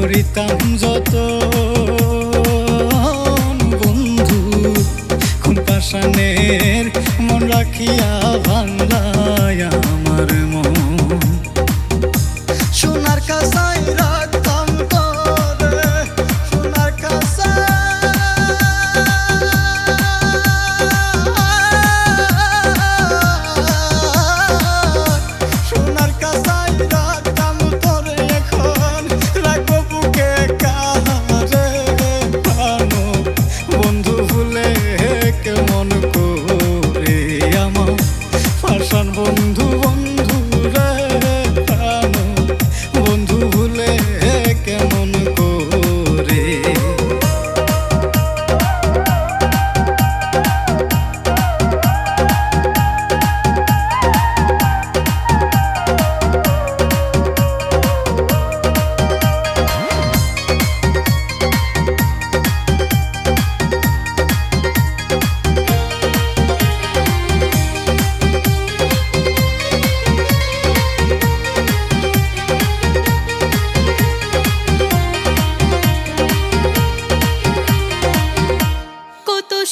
করিতাম যত বন্ধু কোন পাশানের মন রাখিয়া ভাঙলায় আমার মন।